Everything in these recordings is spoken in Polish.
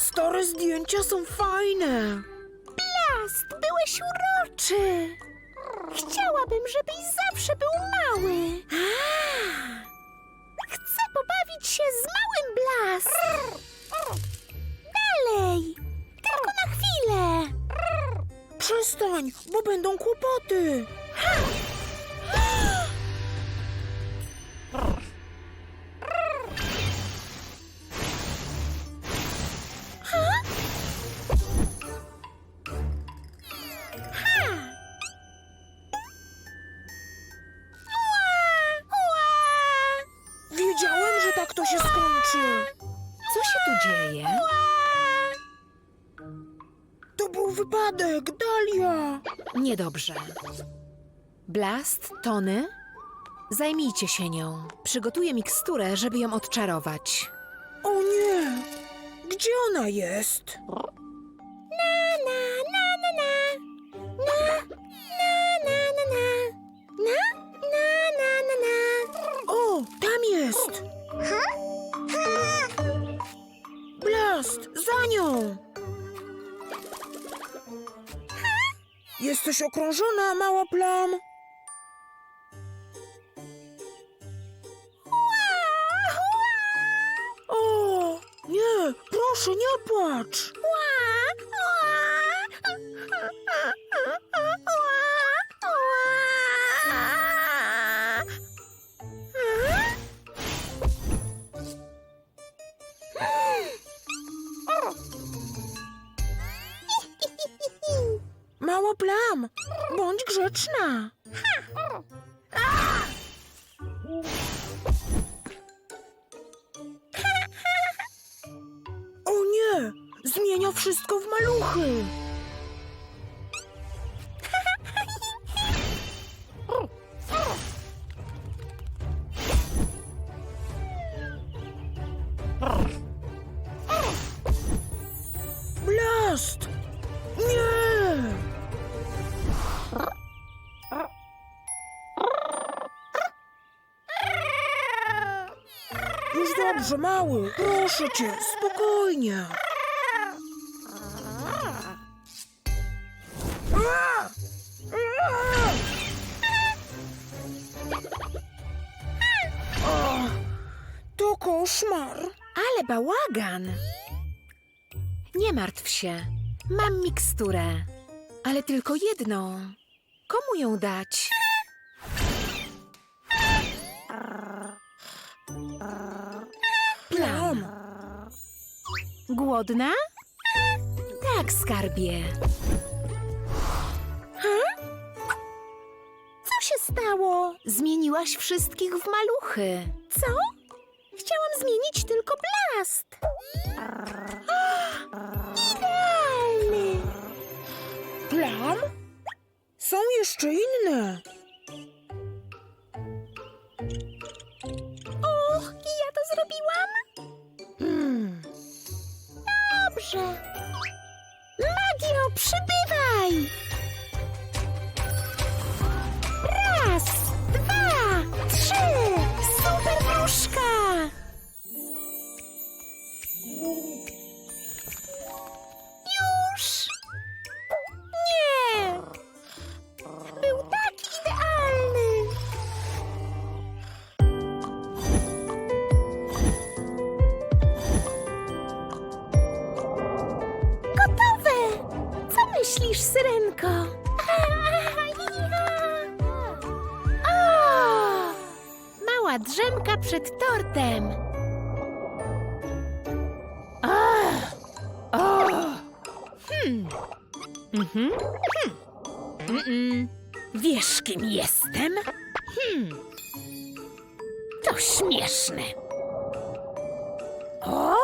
Stare zdjęcia są fajne. Blast, byłeś uroczy. Chciałabym, żebyś zawsze był mały. Chcę pobawić się z małym Blast. Dalej, tylko na chwilę. Przestań, bo będą kłopoty. Wiedziałem, wypadek, Dalia. Niedobrze. Blast, Tony, zajmijcie się nią. Przygotuję miksturę, żeby ją odczarować. O nie! Gdzie ona jest? Na, na, na, na, na. Na, na, na, na, na. Na, na, na, na, na. O, tam jest! Blast, za nią! Jesteś okrążona, mała plam. O, nie, proszę, nie płacz. Bądź grzeczna. O nie, zmienia wszystko w maluchy. Dobrze, mały. Proszę cię, spokojnie. To koszmar. Ale bałagan! Nie martw się. Mam miksturę. Ale tylko jedną. Komu ją dać? Głodna? Tak, skarbie. Co się stało? Zmieniłaś wszystkich w maluchy. Co? Chciałam zmienić tylko blast. Idealny. Plam? Są jeszcze inne. Och, ja to zrobiłam? Dobrze. Magio, przybywaj! Mhm. Hmm. Mm-mm. Wiesz, kim jestem? Hmm. To śmieszne. O!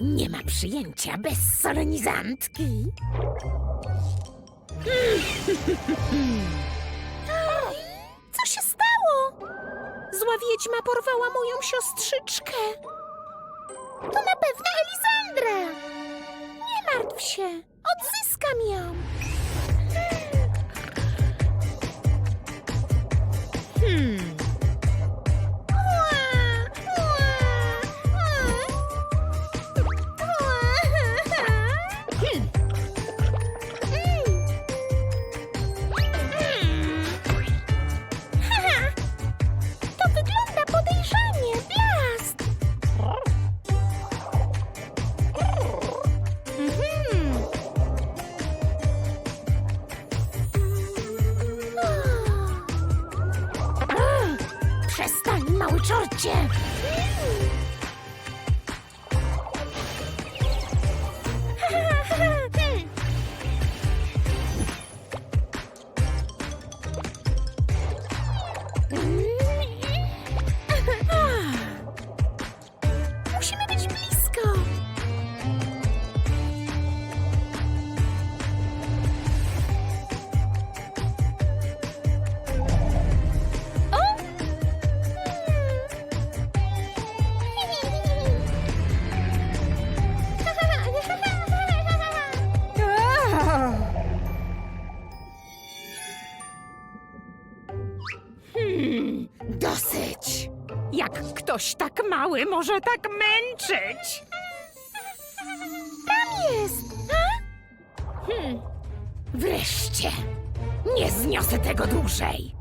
Nie ma przyjęcia bez solenizantki. Co się stało? Zła wiedźma porwała moją siostrzyczkę. To na pewno Elisandra. Się, odzyskam ją. dosyć. Jak ktoś tak mały może tak męczyć? Tam jest! A? Hm. Wreszcie! Nie zniosę tego dłużej!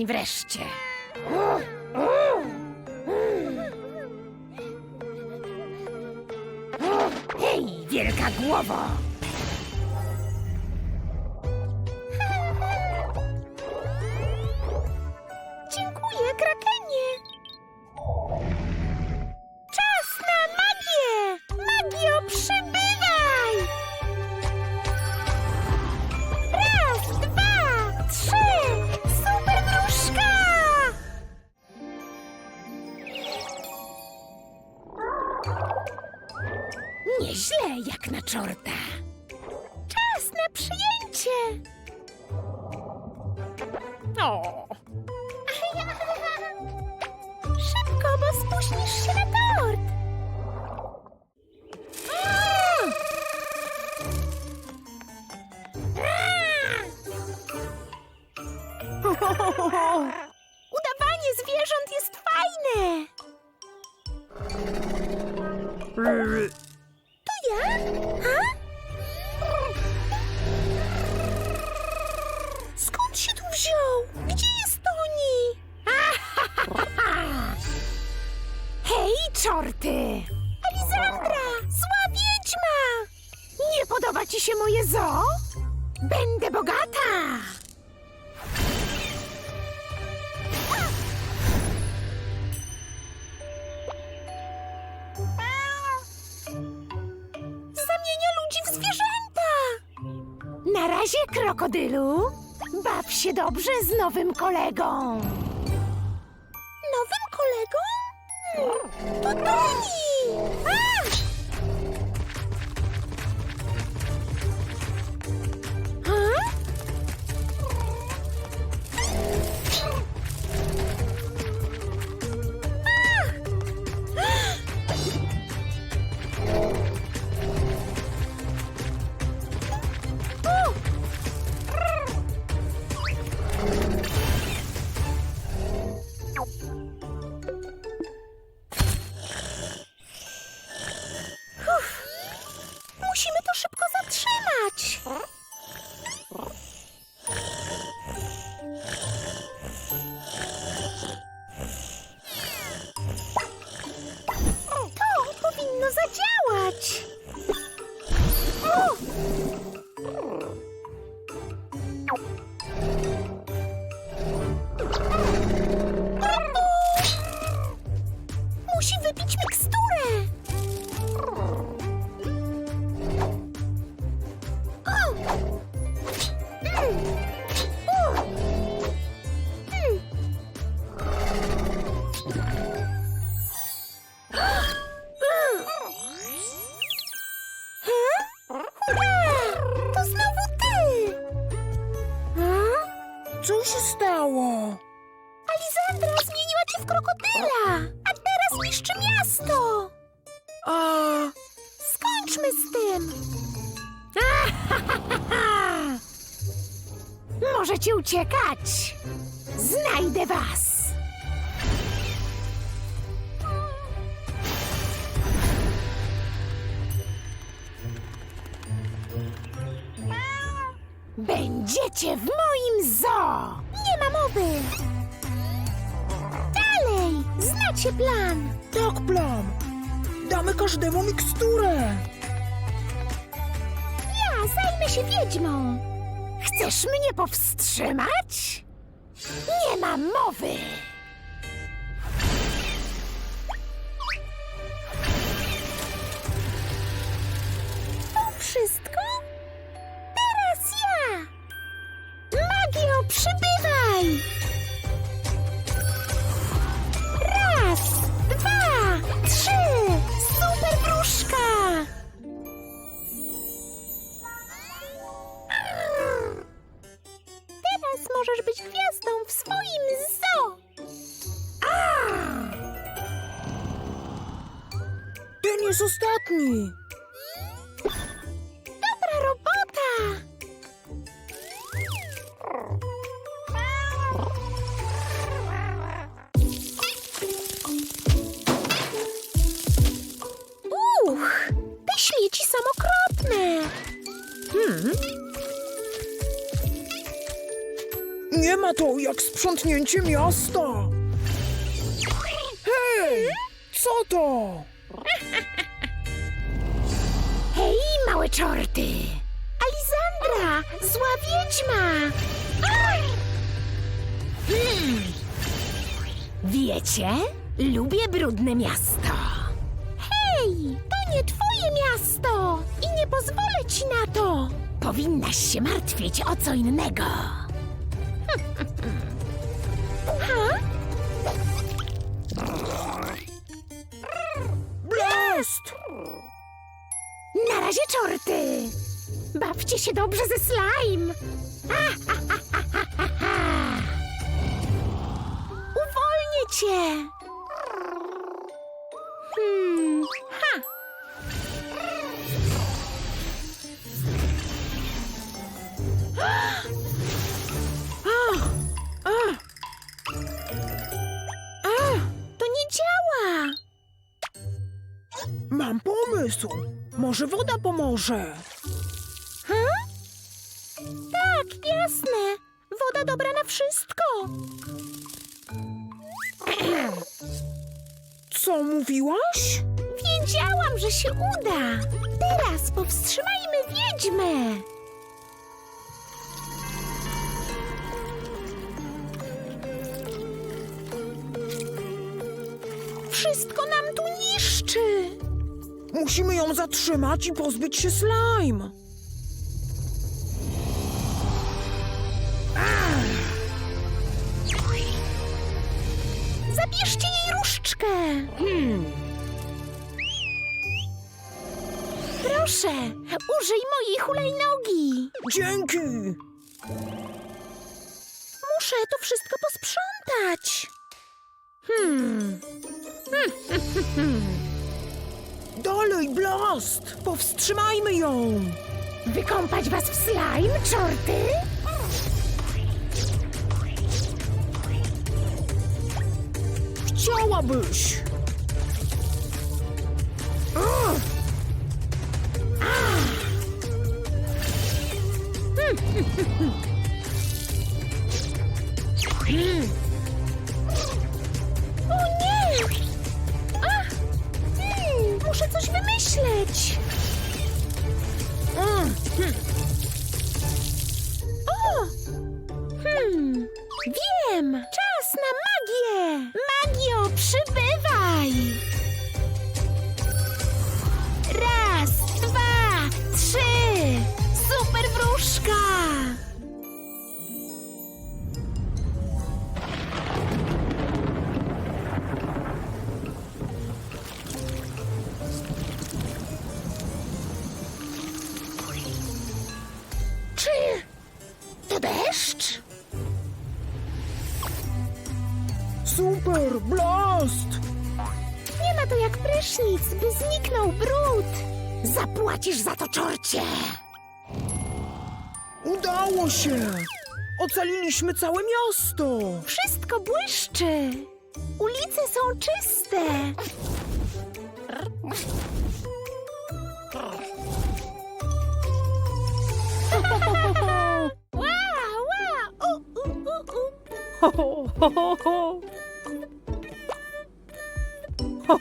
Przestań wreszcie. Hej, wielka głowo! Udawanie zwierząt jest fajne! To ja? Skąd się tu wziął? Gdzie jest Toni? hej, czorty! Alizandra! Zła wiedźma! Nie podoba ci się moje zoo? Będę bogata! Na razie, krokodylu. Baw się dobrze z nowym kolegą. Nowym kolegą? Hmm, To Toni! Możecie uciekać. Znajdę was. Będziecie w moim zoo. Nie ma mowy! Dalej! Znacie plan! tak plan. Damy każdemu miksturę. Ja zajmę się wiedźmą! Chcesz mnie powstrzymać? Nie ma mowy. Jak sprzątnięcie miasta. Hej, co to? Hej, małe czorty! Alizandra, zła wiedźma! Wiecie, lubię brudne miasto. Hej, to nie twoje miasto i nie pozwolę ci na to! Powinnaś się martwić o co innego. Bawcie się dobrze ze slime! Uwolnię cię! Może woda pomoże. Ha? Tak, jasne. Woda dobra na wszystko. Co mówiłaś? Wiedziałam, że się uda. Teraz powstrzymajmy wiedźmę. Wszystko nam tu niszczy. Musimy ją zatrzymać i pozbyć się slime. Zabierzcie jej różdżkę. Hmm, Proszę, użyj mojej hulajnogi. Dzięki. Muszę to wszystko posprzątać. Hmm. Dalej, Blast! Powstrzymajmy ją! wykąpać was w slime, czorty? Chciałabyś! Udało się! Ocaliliśmy całe miasto! Wszystko błyszczy. Ulice są czyste. Wow, wow. U, u, u,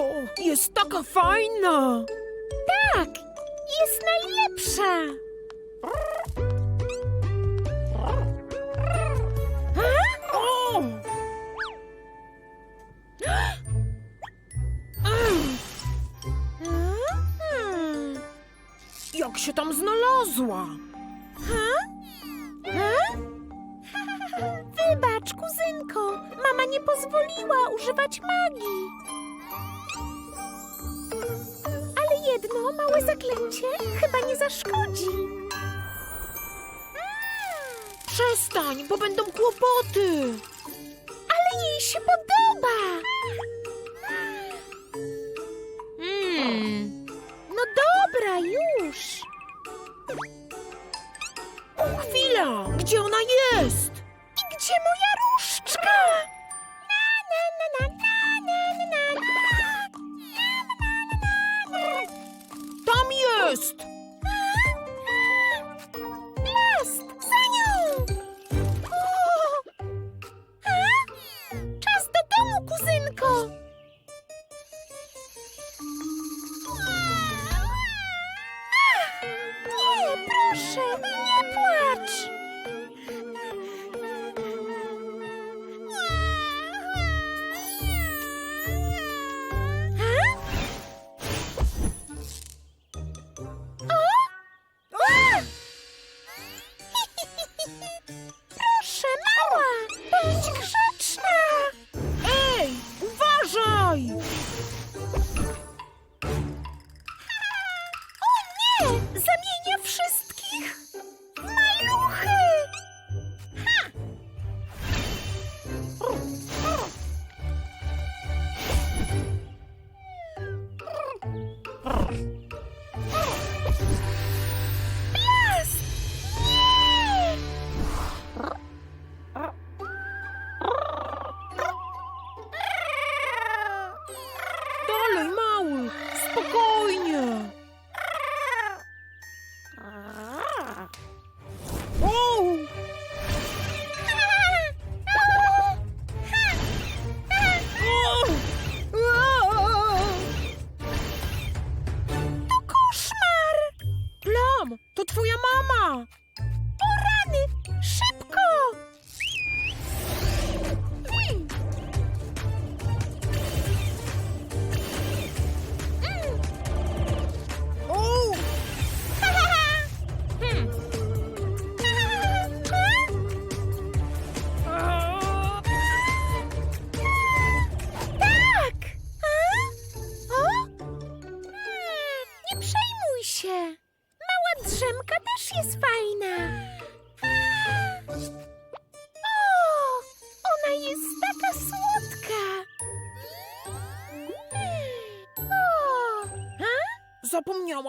u. Jest taka fajna! Tak, jest najlepsza. się tam znalazła? Ha? Ha? Wybacz, kuzynko. Mama nie pozwoliła używać magii. Ale jedno małe zaklęcie chyba nie zaszkodzi. Przestań, bo będą kłopoty. Gdzie ona jest? I gdzie moja różdżka?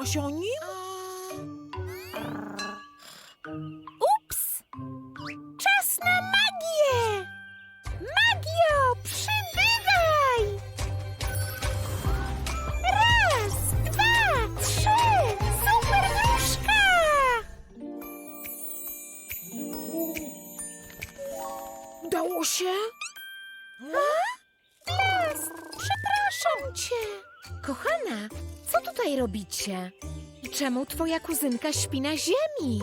Nossa, é robicie? I czemu twoja kuzynka śpi na ziemi?